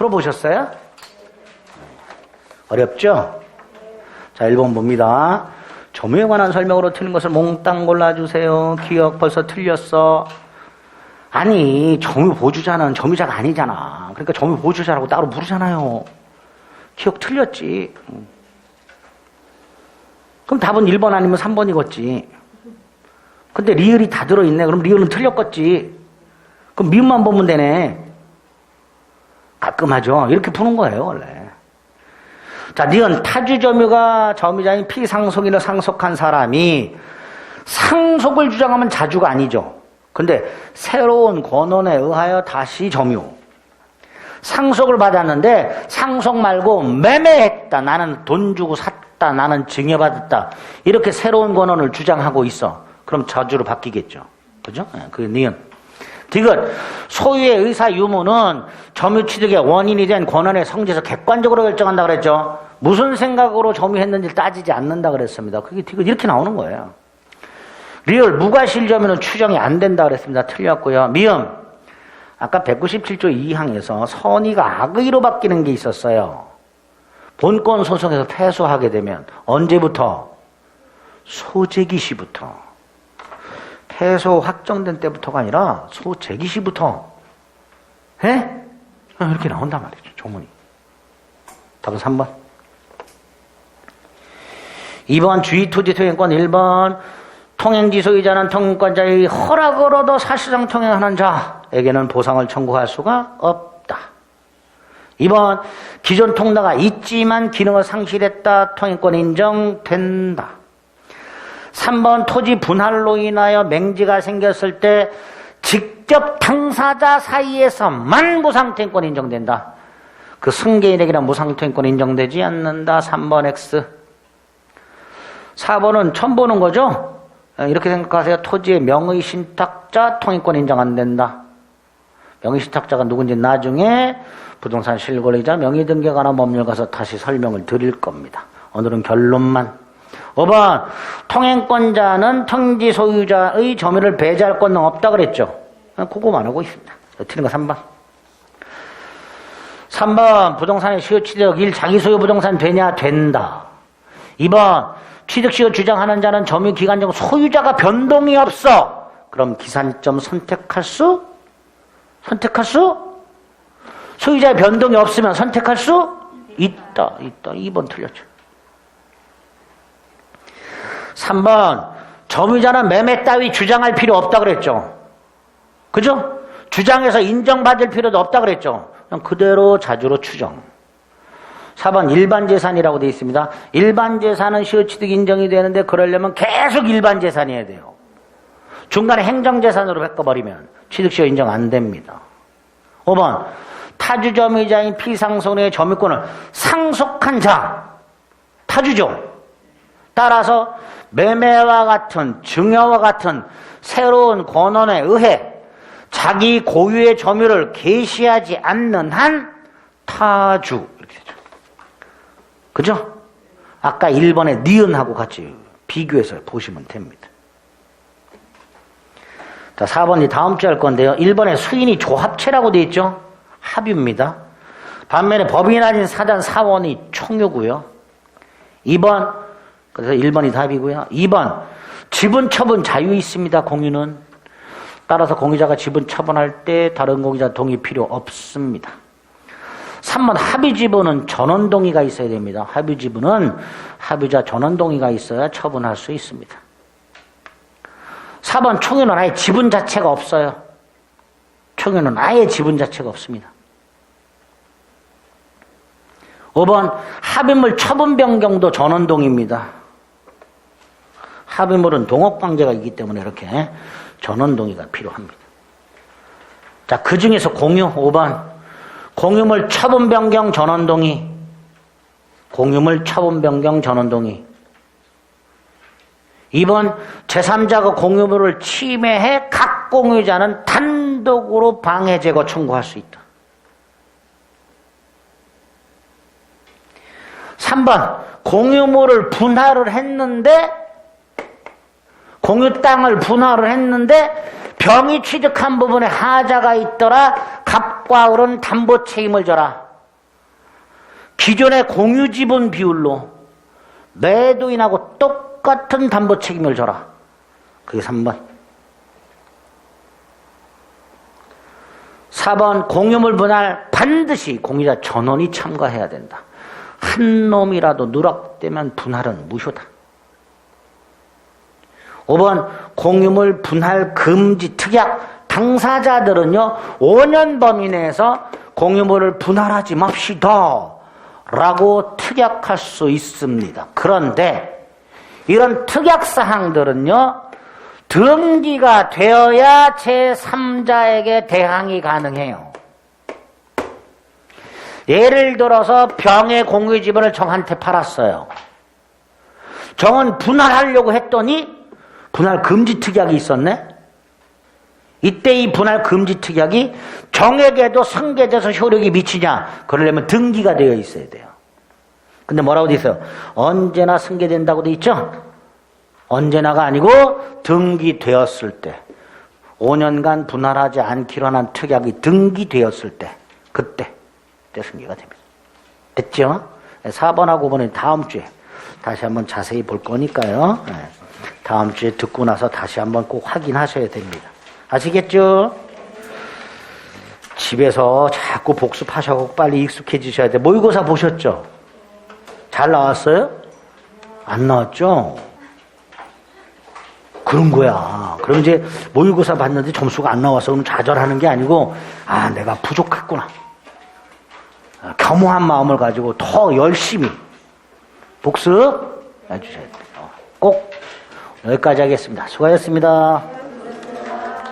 풀어보셨어요? 어렵죠? 자, 1번 봅니다. 점유에 관한 설명으로 틀린 것을 몽땅 골라주세요. 기억 벌써 틀렸어. 아니, 점유 보주자는 점유자가 아니잖아. 그러니까 점유 보주자라고 따로 부르잖아요. 기억 틀렸지. 음. 그럼 답은 1번 아니면 3번이겠지. 근데 리을이 다 들어있네. 그럼 리을은 틀렸겠지. 그럼 미음만 보면 되네. 가끔 하죠. 이렇게 푸는 거예요, 원래. 자, 니은 타주점유가 점유자인 피상속인을 상속한 사람이 상속을 주장하면 자주가 아니죠. 근데 새로운 권원에 의하여 다시 점유. 상속을 받았는데 상속 말고 매매했다. 나는 돈 주고 샀다. 나는 증여받았다. 이렇게 새로운 권원을 주장하고 있어. 그럼 자주로 바뀌겠죠. 그죠? 예, 그 니은. 디귿 소유의 의사 유무는 점유 취득의 원인이 된 권한의 성질에서 객관적으로 결정한다 그랬죠. 무슨 생각으로 점유했는지 따지지 않는다 그랬습니다. 그게 디귿 이렇게 나오는 거예요. 리얼 무과실 점유는 추정이 안 된다 그랬습니다. 틀렸고요. 미음 아까 197조 2항에서 선의가 악의로 바뀌는 게 있었어요. 본권 소송에서 패소하게 되면 언제부터? 소재기 시부터. 패소 확정된 때부터가 아니라 소재기 시부터 해? 이렇게 나온단 말이죠. 조문이. 답은 3번. 2번 주의 토지 통행권 1번 통행지 소유자는 통행권자의 허락으로도 사실상 통행하는 자에게는 보상을 청구할 수가 없다. 2번 기존 통로가 있지만 기능을 상실했다. 통행권 인정된다. 3번 토지 분할로 인하여 맹지가 생겼을 때 직접 당사자 사이에서만 무상통행권 인정된다. 그 승계인에게는 무상통행권 인정되지 않는다. 3번 X. 4번은 처음 보는 거죠? 이렇게 생각하세요. 토지의 명의 신탁자 통행권 인정 안 된다. 명의 신탁자가 누군지 나중에 부동산 실거래자 명의 등기에 관한 법률 가서 다시 설명을 드릴 겁니다. 오늘은 결론만. 5번 통행권자는 평지 소유자의 점유를 배제할 권은 없다 그랬죠. 그거만 하고 있습니다. 틀린 거 3번. 3번 부동산의 시효 취득 1 자기 소유 부동산 되냐 된다. 2번 취득 시효 주장하는 자는 점유 기간 중 소유자가 변동이 없어. 그럼 기산점 선택할 수? 선택할 수? 소유자의 변동이 없으면 선택할 수? 있다. 있다. 2번 틀렸죠. 3번 점유자는 매매 따위 주장할 필요 없다 그랬죠. 그죠? 주장해서 인정받을 필요도 없다 그랬죠. 그냥 그대로 자주로 추정. 4번 일반 재산이라고 되어 있습니다. 일반 재산은 시효취득 인정이 되는데 그러려면 계속 일반 재산이어야 돼요. 중간에 행정재산으로 바꿔버리면 취득시효 인정 안 됩니다. 5번 타주점유자인 피상손해의 점유권을 상속한 자 타주죠. 따라서 매매와 같은 증여와 같은 새로운 권원에 의해 자기 고유의 점유를 개시하지 않는 한 타주 이렇게 되죠. 그죠? 아까 1번의 니은하고 같이 비교해서 보시면 됩니다. 자, 4번이 다음 주할 건데요. 1번에 수인이 조합체라고 되어 있죠? 합유입니다. 반면에 법인이 아닌 사단 사원이 총유고요. 2번 그래서 1번이 답이고요. 2번 지분 처분 자유 있습니다. 공유는 따라서 공유자가 지분 처분할 때 다른 공유자 동의 필요 없습니다. 3번 합의 지분은 전원 동의가 있어야 됩니다. 합의 지분은 합의자 전원 동의가 있어야 처분할 수 있습니다. 4번 총유는 아예 지분 자체가 없어요. 총유는 아예 지분 자체가 없습니다. 5번 합의물 처분 변경도 전원 동의입니다. 합의물은 동업관계가 있기 때문에 이렇게 전원 동의가 필요합니다. 자, 그 중에서 공유 5번 공유물 처분 변경 전원 동의 공유물 처분 변경 전원 동의 2번 제3자가 공유물을 침해해 각 공유자는 단독으로 방해 제거 청구할 수 있다. 3번 공유물을 분할을 했는데 공유 땅을 분할을 했는데 병이 취득한 부분에 하자가 있더라 갑과 을은 담보 책임을 져라. 기존의 공유 지분 비율로 매도인하고 똑같은 담보 책임을 져라. 그게 3번. 4번 공유물 분할 반드시 공유자 전원이 참가해야 된다. 한 놈이라도 누락되면 분할은 무효다. 5번 공유물 분할 금지 특약 당사자들은요 5년 범위 내에서 공유물을 분할하지 맙시다 라고 특약할 수 있습니다. 그런데 이런 특약 사항들은요 등기가 되어야 제3자에게 대항이 가능해요. 예를 들어서 병의 공유 지분을 정한테 팔았어요. 정은 분할하려고 했더니 분할 금지 특약이 있었네? 이때 이 분할 금지 특약이 정에게도 승계돼서 효력이 미치냐? 그러려면 등기가 되어 있어야 돼요. 근데 뭐라고 돼 있어요? 언제나 승계된다고 돼 있죠? 언제나가 아니고 등기되었을 때 5년간 분할하지 않기로 한 특약이 등기되었을 때 그때 때 승계가 됩니다. 됐죠? 4번하고 5번은 다음 주에 다시 한번 자세히 볼 거니까요. 네. 다음 주에 듣고 나서 다시 한번 꼭 확인하셔야 됩니다. 아시겠죠? 집에서 자꾸 복습하셔고 빨리 익숙해지셔야 돼. 모의고사 보셨죠? 잘 나왔어요? 안 나왔죠? 그런 거야. 그럼 이제 모의고사 봤는데 점수가 안 나와서 그럼 좌절하는 게 아니고, 아, 내가 부족했구나. 아, 겸허한 마음을 가지고 더 열심히 복습 해 주셔야 돼요. 꼭 여기까지 하겠습니다. 수고하셨습니다.